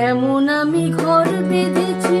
এমন আমি ঘর বেঁধেছি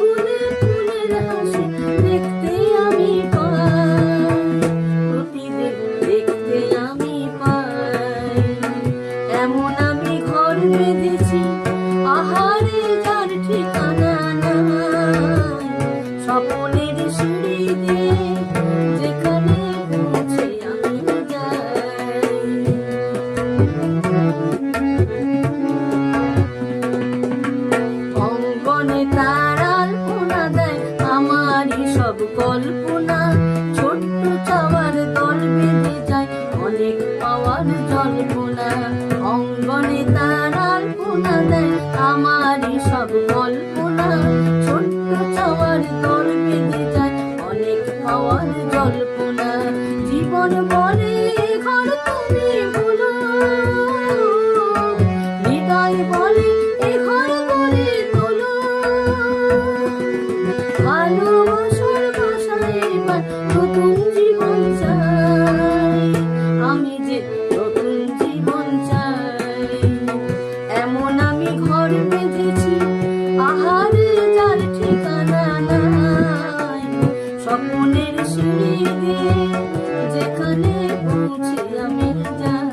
সব কল্পনা। ছোট্ট চাওয়ার দল বেঁধে যায় অনেক পাওয়ার জল্পনা। অঙ্গনে তার আলপনা দেয় আমারই সব কল্পনা। ছোট্ট চাওয়ার দল বেঁধে যায় অনেক পাওয়ার জল্পনা। জীবন বলে জীবনের সিঁড়ি যেখানে পৌঁছে আমি যাই